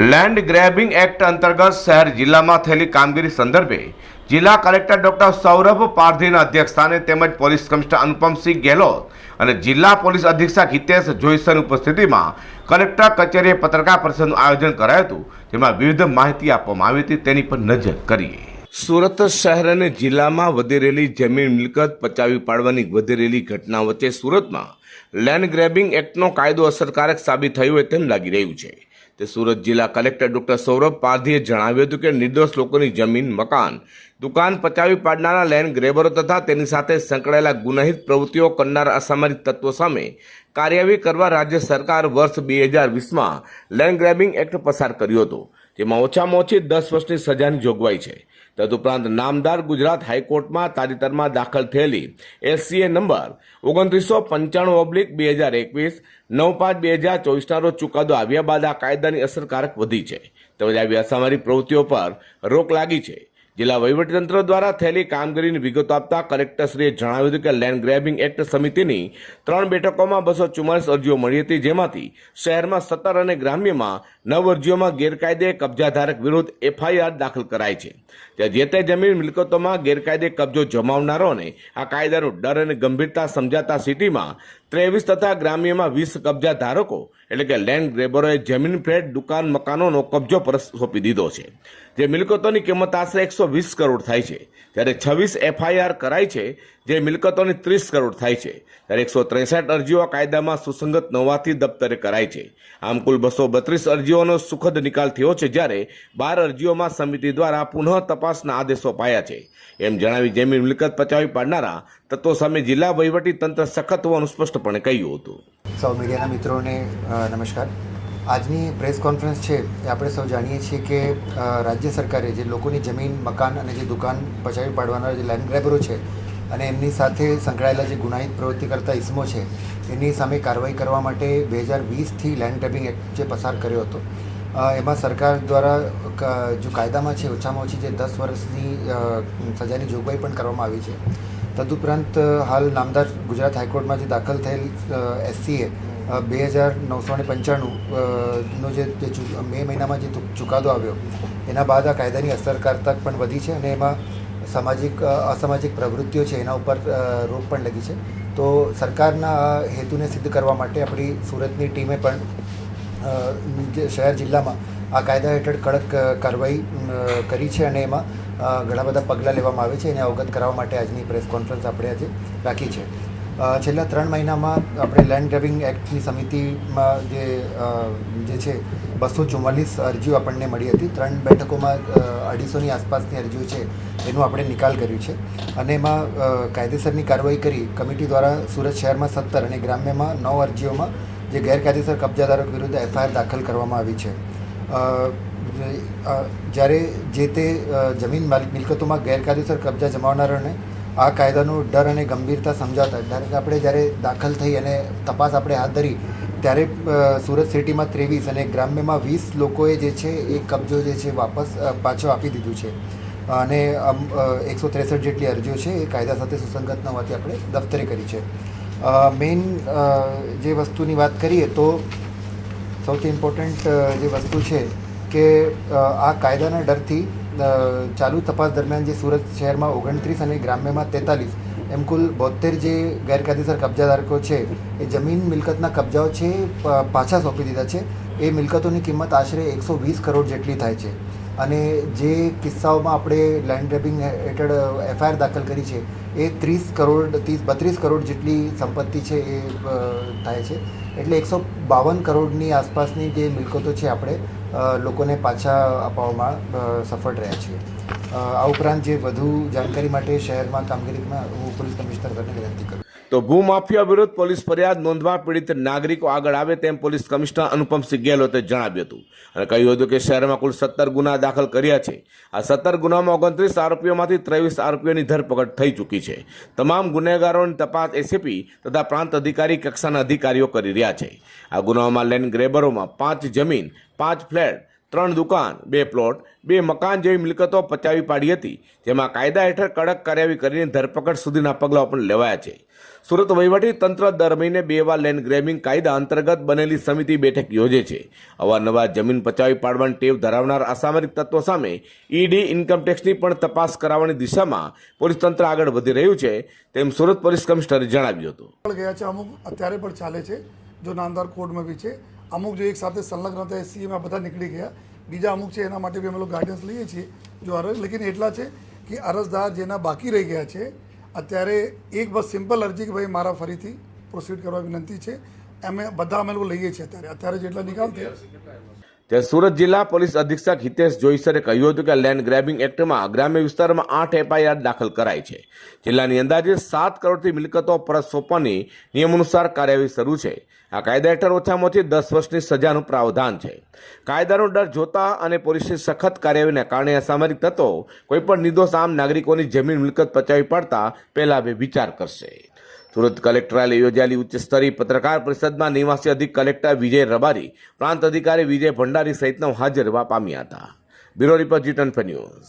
Land grabbing act અંતર્ગત શહેર જિલ્લામાં થયેલી કામગીરી સંદર્ભે જિલ્લા કલેક્ટર ડોક્ટર સૌરભ પારધીના અધ્યક્ષસ્થાને તેમજ પોલીસ કમિશનર અનુપમસિંહ ગેહલોત અને જિલ્લા પોલીસ અધિક્ષક હિતેશ જોઈસરની ઉપસ્થિતિમાં કલેક્ટર કચેરીએ પત્રકાર પરિષદનું આયોજન કરાયું હતું. જેમાં વિવિધ માહિતી આપવામાં આવી હતી. તેની પર નજર કરીએ. સુરત શહેર અને જિલ્લામાં વધી રહેલી જમીન મિલકત પચાવી પાડવાની વધી રહેલી ઘટના વચ્ચે સુરતમાં લેન્ડ ગ્રેબિંગ એક્ટનો કાયદો અસરકારક સાબિત થયો હોય તેમ લાગી રહ્યું છે. તે સુરત જિલ્લા કલેક્ટર ડોક્ટર સૌરભ પારધીએ જણાવ્યું હતું કે નિર્દોષ લોકોની જમીન, મકાન, દુકાન પચાવી પાડનારા લેન્ડ ગ્રેબરો તથા તેની સાથે સંકળાયેલા ગુનાહિત પ્રવૃત્તિઓ કરનાર અસામાજિક તત્વો સામે કાર્યવાહી કરવા રાજ્ય સરકાર વર્ષ બે હજાર વીસમાં લેન્ડ ગ્રેબિંગ એક્ટ પસાર કર્યો હતો. જેમાં ઓછામાં ઓછી દસ વર્ષની સજાની જોગવાઈ છે. તદુપરાંત નામદાર ગુજરાત હાઈકોર્ટમાં તાજેતરમાં દાખલ થયેલી એસસીએ નંબર ઓગણત્રીસો પંચાણું ઓબ્લિક બે હજાર એકવીસ નવ પાંચ બે હજાર ચોવીસના રોજ ચુકાદો આવ્યા બાદ આ કાયદાની અસરકારક વધી છે. તેમજ આવી અસામાજિક પ્રવૃત્તિઓ પર રોક લાગી છે. જિલ્લા વહીવટીતંત્ર દ્વારા થયેલી કામગીરીની વિગતો આપતા કલેક્ટરશ્રીએ જણાવ્યું હતું કે લેન્ડ ગ્રેબિંગ એક્ટ સમિતિની ત્રણ બેઠકોમાં બસો ચુમ્માલીસ અરજીઓ મળી હતી, જેમાંથી શહેરમાં સત્તર અને ગ્રામ્યમાં નવ અરજીઓમાં ગેરકાયદે કબજાધારક વિરુદ્ધ એફઆઈઆર દાખલ કરાઈ છે. ત્યાં જે તે જમીન મિલકતોમાં ગેરકાયદે કબજો જમાવનારોને આ કાયદાનો ડર અને ગંભીરતા સમજાતા સિટીમાં ત્રેવીસ તથા ગ્રામ્યમાં વીસ કબજા ધારકો, એટલે કે લેન્ડ ગ્રેબરોએ જમીન, ફ્લેટ, દુકાન, મકાનોનો કબજો પર સોંપી દીધો છે. જે મિલકતોની કિંમત આશરે એકસો વીસ કરોડ થાય છે. ત્યારે છવ્વીસ એફઆઈઆર કરાઈ છે, જે મિલકતોની ત્રીસ કરોડ થાય છે. ત્યારે એકસો ત્રેસઠ અરજીઓ કાયદામાં સુસંગત ન હોવાથી દફતરે કરાઈ છે. આમ કુલ બસો બત્રીસ અરજીઓનો સુખદ નિકાલ થયો છે, જ્યારે બાર અરજીઓમાં સમિતિ દ્વારા પુનઃ તપાસના આદેશો પાયા છે. એમ જણાવી જમીન મિલકત પચાવી પાડનારા તત્વો સામે જિલ્લા વહીવટી તંત્ર સખત હોવાનું સ્પષ્ટપણે કહ્યું હતું. સૌ મીડિયાના મિત્રોને નમસ્કાર. આજની પ્રેસ કોન્ફરન્સ છે એ આપણે સૌ જાણીએ છીએ કે રાજ્ય સરકારે જે લોકોની જમીન, મકાન અને જે દુકાન પચાવી પાડવાના જે લેન્ડ ગ્રેબરો છે અને એમની સાથે સંકળાયેલા જે ગુનાહિત પ્રવૃત્તિ કરતા ઇસમો છે, એની સામે કાર્યવાહી કરવા માટે બે હજાર વીસથી લેન્ડ ટેબિંગ એક્ટ જે પસાર કર્યો હતો. એમાં સરકાર દ્વારા જો કાયદામાં છે, ઓછામાં ઓછી જે દસ વર્ષની સજાની જોગવાઈ પણ કરવામાં આવી છે. તદુપરાંત હાલ નામદાર ગુજરાત હાઈકોર્ટમાં જે દાખલ થયેલ એસસીએ બે હજાર નવસો ને પંચાણું નો જે મે મહિનામાં જે ચુકાદો આવ્યો, એના બાદ આ કાયદાની અસરકારતા પણ વધી છે અને એમાં સામાજિક અસામાજિક પ્રવૃત્તિઓ છે એના ઉપર રોક પણ લગી છે. તો સરકારના આ હેતુને સિદ્ધ કરવા માટે આપણી સુરતની ટીમે પણ શહેર જિલ્લામાં આ કાયદા હેઠળ કડક કાર્યવાહી કરી છે અને એમાં ઘણા બધા પગલાં લેવામાં આવે છે, એને અવગત કરાવવા માટે આજની પ્રેસ કોન્ફરન્સ આપણે આજે રાખી છે. છેલ્લા ત્રણ મહિનામાં આપણે લેન્ડ ગ્રેબિંગ એક્ટની સમિતિમાં જે જે છે, બસો ચુમ્માલીસ અરજીઓ આપણને મળી હતી. ત્રણ બેઠકોમાં અઢીસોની આસપાસની અરજીઓ છે, એનું આપણે નિકાલ કર્યું છે. અને એમાં કાયદેસરની કાર્યવાહી કરી, કમિટી દ્વારા સુરત શહેરમાં સત્તર અને ગ્રામ્યમાં નવ અરજીઓમાં જે ગેરકાયદેસર કબજાદારો વિરુદ્ધ એફઆઈઆર દાખલ કરવામાં આવી છે. જ્યારે જે તે જમીન માલ- મિલકતોમાં ગેરકાયદેસર કબજા જમાવનારાને આ કાયદાનો ડર અને ગંભીરતા સમજાતા, ધારો કે આપણે જ્યારે દાખલ થઈ અને તપાસ આપણે હાથ ધરી, ત્યારે સુરત સિટીમાં ત્રેવીસ અને ગ્રામ્યમાં વીસ લોકોએ જે છે એ કબજો જે છે વાપસ પાછો આપી દીધું છે. અને એકસો ત્રેસઠ જેટલી અરજીઓ છે એ કાયદા સાથે સુસંગત ન હોવાથી આપણે દફતરે કરી છે. મેઇન જે વસ્તુની વાત કરીએ તો સૌથી ઇમ્પોર્ટન્ટ જે વસ્તુ છે કે આ કાયદાના ડરથી ચાલુ તપાસ દરમિયાન જે સુરત શહેરમાં ઓગણત્રીસ અને ગ્રામ્યમાં તેતાલીસ, એમ કુલ બોતેર જે ગેરકાયદેસર કબજાધારકો છે, એ જમીન મિલકતના કબજાઓ છે પાછા સોંપી દીધા છે. એ મિલકતોની કિંમત આશરે એકસો વીસ કરોડ જેટલી થાય છે. અને જે કિસ્સાઓમાં આપણે લેન્ડ ગ્રેબિંગ હેઠળ એફઆઈઆર દાખલ કરી છે, એ ત્રીસ કરોડ, ત્રીસ, બત્રીસ કરોડ જેટલી સંપત્તિ છે એ થાય છે. એટલે એકસો બાવન કરોડની આસપાસની જે મિલકતો છે આપણે લોકોને પાછા અપાવવામાં સફળ રહ્યા છીએ. આ ઉપરાંત જે વધુ જાણકારી માટે શહેરમાં કામગીરીમાં હું પોલીસ કમિશનર કરીને વિનંતી કરું તો ભૂમાફિયા વિરુદ્ધ પોલીસ ફરિયાદ નોંધવા પીડિત નાગરિકો આગળ આવે તેમ પોલીસ કમિશનર અનુપમસિંહ ગેહલોતે જણાવ્યું હતું. અને કહ્યું હતું કે શહેરમાં કુલ સત્તર ગુના દાખલ કર્યા છે. આ સત્તર ગુનામાં ઓગણત્રીસ આરોપીઓમાંથી ત્રેવીસ આરોપીઓની ધરપકડ થઈ ચૂકી છે. તમામ ગુનેગારોની તપાસ એસીપી તથા પ્રાંત અધિકારી કક્ષાના અધિકારીઓ કરી રહ્યા છે. આ ગુનાઓમાં લેન્ડ ગ્રેબરોમાં પાંચ જમીન, પાંચ ફ્લેટ ત્રણ દુકાન, બે પ્લોટ, બે મકાન જેવી મિલકતો પચાવી પાડી હતી. જેમાં કાયદા હેઠળ કડક કાર્યવાહી કરીને ધરપકડ સુધીના પગલાઓ પણ લેવાયા છે. સુરત વહીવટી તંત્ર દર મહિને બે વાર લેન્ડ ગ્રેબિંગ કાયદા અંતર્ગત બનેલી સમિતિ બેઠક યોજે છે. અવારનવાર જમીન પચાવી પાડવાની ટેવ ધરાવનાર અસામરિક તત્વો સામે ઈડી ઇન્કમટેક્સની પણ તપાસ કરાવવાની દિશામાં પોલીસ તંત્ર આગળ વધી રહ્યું છે તેમ સુરત પોલીસ કમિશનરે જણાવ્યું હતું. ગયા છે અમુક, અત્યારે પણ ચાલે છે. જો નામદાર કોર્ટમાં બી છે અમુક જો એક સાથે સંલગ્ન હતા એ આ બધા નીકળી ગયા. બીજા અમુક છે, એના માટે બી અમે લોકો ગાઈડન્સ લઈએ છીએ જો અરજ. લેકિન એટલા છે કે અરજદાર જેના બાકી રહી ગયા છે, અત્યારે એક બસ સિમ્પલ અરજી કે ભાઈ મારા ફરીથી પ્રોસીડ કરવા વિનંતી છે. અમે બધા અમે લોકો લઈએ છીએ અત્યારે. અત્યારે જેટલા નિકાલ થયા ત્યારે સુરત જિલ્લા પોલીસ અધિક્ષક હિતેશ જોઈસરે કહ્યું હતું કે લેન્ડ ગ્રેબિંગ એક્ટમાં ગ્રામ્ય વિસ્તારમાં આઠ એફઆઈઆર દાખલ કરાઈ છે. જિલ્લાની અંદાજે સાત કરોડથી મિલકતો પરત સોંપવાની નિયમ અનુસાર કાર્યવાહી શરૂ છે. આ કાયદા હેઠળ ઓછામાં ઓછી દસ વર્ષની સજાનું પ્રાવધાન છે. કાયદાનો ડર જોતા અને પોલીસની સખત કાર્યવાહીને કારણે અસામરિક તત્વો કોઈપણ નિર્દોષ આમ નાગરિકોની જમીન મિલકત પચાવી પાડતા પહેલા બે વિચાર કરશે. સુરત કલેક્ટરાલય યોજાયેલી ઉચ્ચ સ્તરીય પત્રકાર પરિષદમાં નિવાસી અધિક કલેક્ટર વિજય રબારી, પ્રાંત અધિકારી વિજય ભંડારી સહિતના હાજર રહેવા પામ્યા હતા. બ્યુરો રિપોર્ટ જીટન ન્યૂઝ.